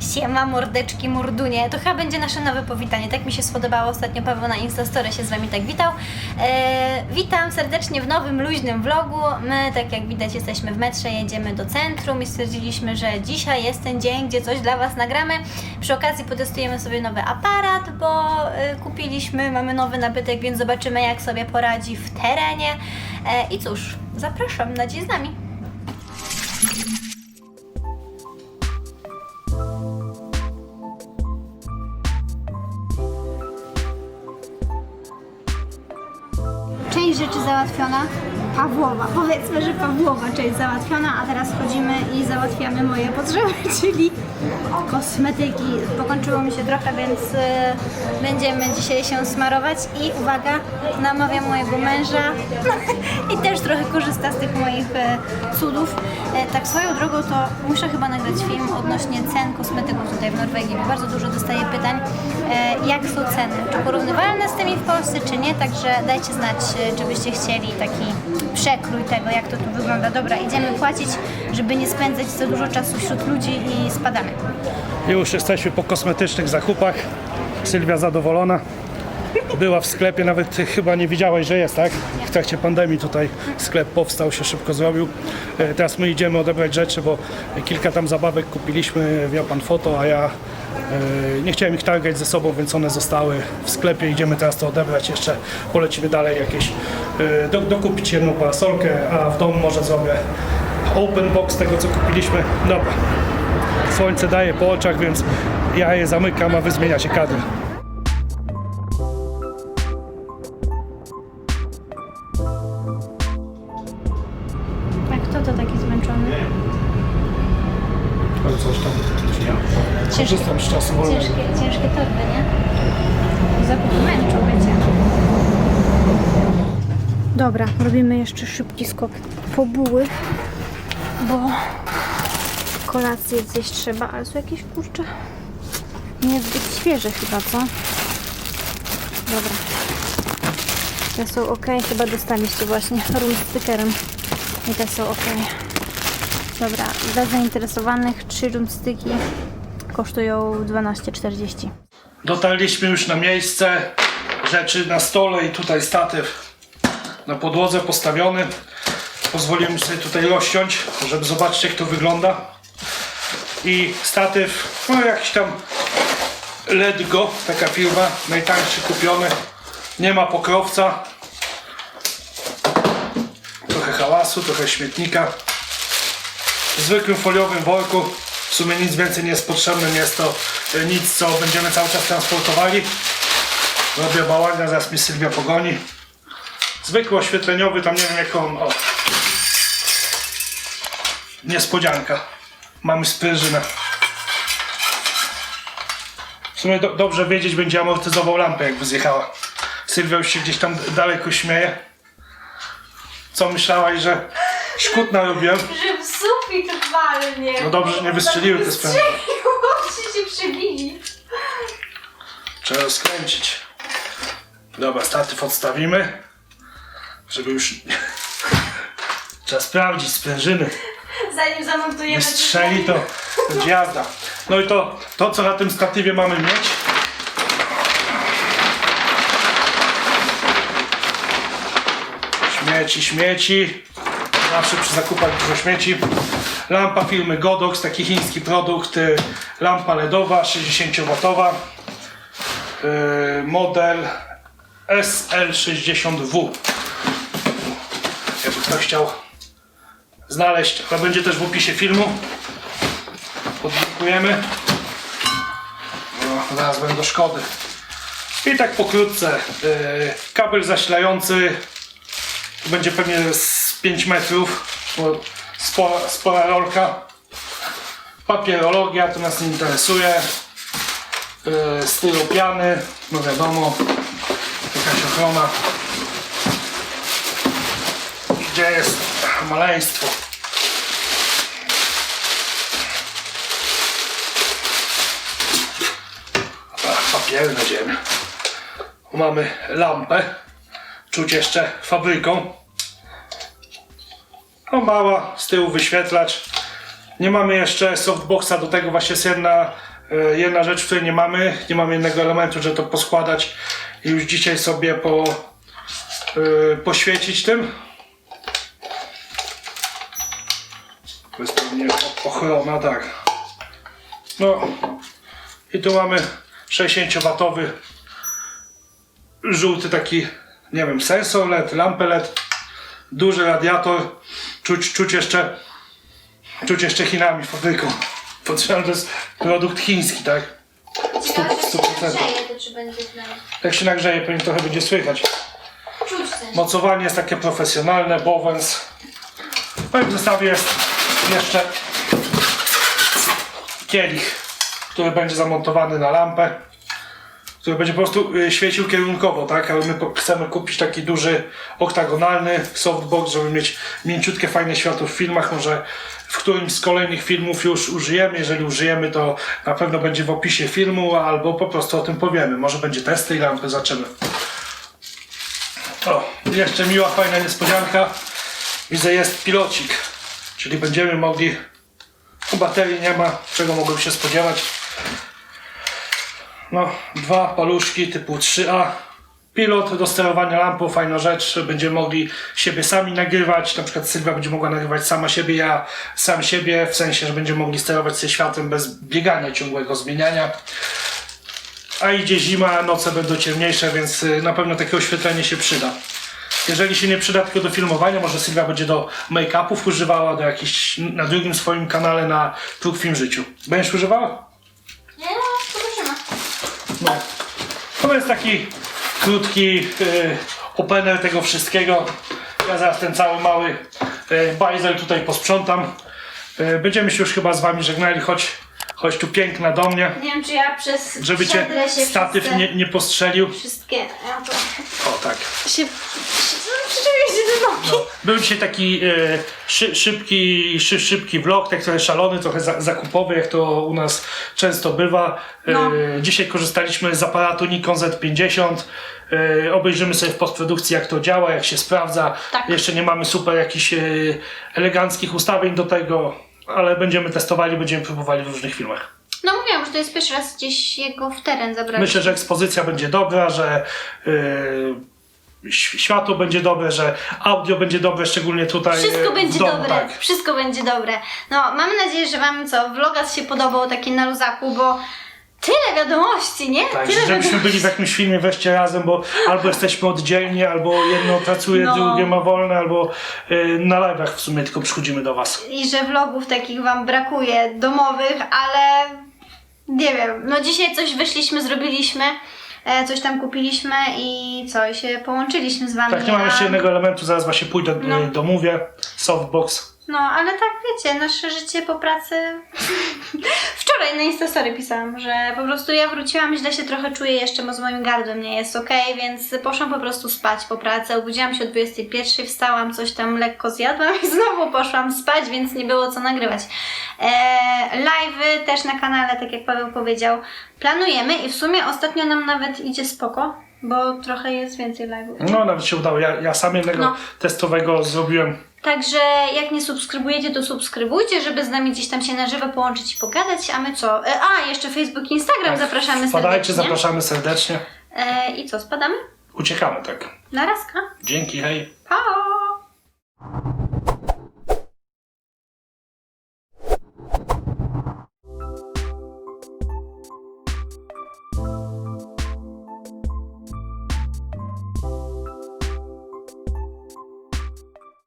Siema mordeczki, mordunie. To chyba będzie nasze nowe powitanie. Tak mi się spodobało ostatnio. Paweł na Instastory się z Wami tak witał. E, witam serdecznie w nowym, luźnym vlogu. My, tak jak widać, jesteśmy w metrze, jedziemy do centrum i stwierdziliśmy, że dzisiaj jest ten dzień, gdzie coś dla Was nagramy. Przy okazji potestujemy sobie nowy aparat, bo e, kupiliśmy, mamy nowy nabytek, więc zobaczymy, jak sobie poradzi w terenie. E, I cóż, zapraszam na dzień z nami. Część rzeczy załatwiona. Pawłowa, powiedzmy, że Pawłowa część załatwiona, a teraz wchodzimy i załatwiamy moje potrzeby, czyli kosmetyki. Pokończyło mi się trochę, więc e, będziemy dzisiaj się smarować. I uwaga, namawiam mojego męża. I też trochę korzysta z tych moich e, cudów. E, tak swoją drogą to muszę chyba nagrać film odnośnie cen kosmetyków tutaj w Norwegii, bo bardzo dużo dostaję pytań, jak są ceny, czy porównywalne z tymi w Polsce, czy nie, także dajcie znać, czy byście chcieli taki przekrój tego, jak to tu wygląda. Dobra, idziemy płacić, żeby nie spędzać za dużo czasu wśród ludzi i spadamy. Już jesteśmy po kosmetycznych zakupach. Sylwia zadowolona. Była w sklepie, nawet chyba nie widziałeś, że jest, tak? W trakcie pandemii tutaj sklep powstał, się szybko zrobił. E, Teraz my idziemy odebrać rzeczy, bo kilka tam zabawek kupiliśmy, wziął pan foto, a ja e, nie chciałem ich targać ze sobą, więc one zostały w sklepie. Idziemy teraz to odebrać, jeszcze polecimy dalej jakieś, e, do, dokupić jedną parasolkę, a w domu może zrobię open box tego, co kupiliśmy. Dobra, Słońce daje po oczach, więc ja je zamykam, a wy zmieniacie kadr. Korzystam z czasu wolnego. Ciężkie, ciężkie torby, nie? Zakup męczą będzie. Dobra, robimy jeszcze szybki skok po buły, bo kolację zjeść trzeba, ale są jakieś kurcze niezbyt świeże chyba, co? Dobra. Te są ok, chyba dostaliście właśnie room stickerem i te są ok. Dobra, dla zainteresowanych trzy roomstyki kosztują 12,40. Dotarliśmy już na miejsce, rzeczy na stole i tutaj statyw na podłodze postawiony. Pozwoliłem sobie tutaj rozciąć, żeby zobaczyć jak to wygląda. I statyw, no jakiś tam Let Go, taka firma, najtańszy kupiony. Nie ma pokrowca. Trochę hałasu, trochę śmietnika. W zwykłym foliowym worku. W sumie nic więcej nie jest potrzebne, nie jest to e, nic, co będziemy cały czas transportowali. Robię bałagan, zaraz mi Sylwia pogoni. Zwykły oświetleniowy, tam nie wiem jak on... O. Niespodzianka. Mamy sprężynę. W sumie do, dobrze wiedzieć, będzie amortyzował lampę, jakby zjechała. Sylwia już się gdzieś tam daleko śmieje. Co myślałaś, że szkód narobiłem? Że w sufit walnie. No dobrze, że nie wystrzeliły te sprężyny. Strzeliło, się przebili. Trzeba rozkręcić. Dobra, statyw odstawimy. Żeby już... Trzeba sprawdzić sprężyny. Zanim zamontujemy... Strzeli to będzie jazda. No i to, to co na tym statywie mamy mieć. Śmieci, śmieci. Zawsze przy zakupach dużo śmieci. Lampa firmy Godox, taki chiński produkt. y, Lampa LEDowa, 60W. y, Model SL60W. Jakby ktoś chciał znaleźć, to będzie też w opisie filmu. Podlinkujemy. No, zaraz będą szkody. I tak pokrótce. Yy, kabel zasilający będzie pewnie z 5 metrów. Spora, spora rolka. Papierologia to nas nie interesuje. Yy, stylu piany, no wiadomo. Jakaś ochrona. Gdzie jest maleństwo? Ach, papiery na ziemię. Mamy lampę. Czuć jeszcze fabryką. No mała, z tyłu wyświetlacz. Nie mamy jeszcze softboxa, do tego właśnie jest jedna E, Jedna rzecz, której nie mamy, nie mamy jednego elementu, żeby to poskładać i już dzisiaj sobie po, e, poświecić tym. To jest pewnie ochrona, tak. No i tu mamy 60-watowy żółty taki, nie wiem, sensor LED, lampę LED, duży radiator, czuć, czuć jeszcze czuć jeszcze Chinami fabryką. Podejrzewam, że to jest produkt chiński, tak? Ciekawe, Stu- stu procentów. to czy będzie. Jak się nagrzeje, pewnie trochę będzie słychać. Czuć. Mocowanie jest takie profesjonalne, Bowens. No i w zestawie jest jeszcze kielich, który będzie zamontowany na lampę, który będzie po prostu y, świecił kierunkowo, tak? Ale my chcemy kupić taki duży, oktagonalny softbox, żeby mieć mięciutkie, fajne światło w filmach. Może w którymś z kolejnych filmów już użyjemy. Jeżeli użyjemy, to na pewno będzie w opisie filmu, albo po prostu o tym powiemy. Może będzie testy i lampy zobaczymy. O, jeszcze miła, fajna niespodzianka. Widzę, jest pilocik, czyli będziemy mogli. U baterii nie ma, czego mogłem się spodziewać. No, dwa paluszki typu 3A. Pilot do sterowania lampą, fajna rzecz. Będziemy mogli siebie sami nagrywać. Na przykład Sylwia będzie mogła nagrywać sama siebie, ja sam siebie, w sensie, że będziemy mogli sterować sobie światłem bez biegania ciągłego, zmieniania. A idzie zima, noce będą ciemniejsze, więc y, na pewno takie oświetlenie się przyda. Jeżeli się nie przyda tylko do filmowania, może Sylwia będzie do make-upów używała, do jakichś, na drugim swoim kanale na Próg Film Życiu. Będziesz używała? Nie no, zobaczymy. No. To jest taki krótki y, opener tego wszystkiego. Ja zaraz ten cały mały y, bajzel tutaj posprzątam. Y, będziemy się już chyba z wami żegnali, choć, choć tu piękna do mnie, Nie wiem, czy ja przez żeby cię przedrę się statyw nie, nie postrzelił. Wszystkie, ja to O tak. się... Przyczepię się do nogi. Był dzisiaj taki e, szy, szybki, szy, szybki vlog, tak trochę szalony, trochę za, zakupowy, jak to u nas często bywa. E, No. Dzisiaj korzystaliśmy z aparatu Nikon Z50. E, obejrzymy sobie w postprodukcji, jak to działa, jak się sprawdza. Tak. Jeszcze nie mamy super jakichś e, eleganckich ustawień do tego, ale będziemy testowali, będziemy próbowali w różnych filmach. No mówiłam, że to jest pierwszy raz gdzieś jego w teren zabrać. Myślę, że ekspozycja będzie dobra, że yy, ś- światło będzie dobre, że audio będzie dobre, szczególnie tutaj Wszystko e, będzie w domu, dobre, Tak. wszystko będzie dobre. No, mamy nadzieję, że Wam co, vlogas się podobał taki na luzaku, bo tyle wiadomości, nie? Tak, tyle żebyśmy byli w jakimś filmie wreszcie razem, bo albo jesteśmy oddzielni, albo jedno pracuje, No. drugie ma wolne, albo y, na live'ach w sumie tylko przychodzimy do Was. I że vlogów takich Wam brakuje, domowych, ale nie wiem, no dzisiaj coś wyszliśmy, zrobiliśmy, e, coś tam kupiliśmy i co, i się połączyliśmy z Wami. Tak, nie mam jeszcze jednego elementu, zaraz właśnie pójdę, No. no. domówię, softbox. No, ale tak wiecie, nasze życie po pracy. Wczoraj na Instastory pisałam, że po prostu ja wróciłam, źle się trochę czuję jeszcze, bo z moim gardłem nie jest ok, więc poszłam po prostu spać po pracy. Obudziłam się o 21, wstałam, coś tam lekko zjadłam i znowu poszłam spać, więc nie było co nagrywać. Eee, live'y też na kanale, tak jak Paweł powiedział, planujemy i w sumie ostatnio nam nawet idzie spoko, bo trochę jest więcej live'ów. No, nawet się udało. Ja, ja sam jednego No. testowego zrobiłem. Także jak nie subskrybujecie, to subskrybujcie, żeby z nami gdzieś tam się na żywo połączyć i pogadać, a my co? E, A, jeszcze Facebook i Instagram zapraszamy Tak. Wpadajcie, serdecznie. zapraszamy serdecznie. E, I co, spadamy? Uciekamy, tak. Na razka. Dzięki, hej. Pa!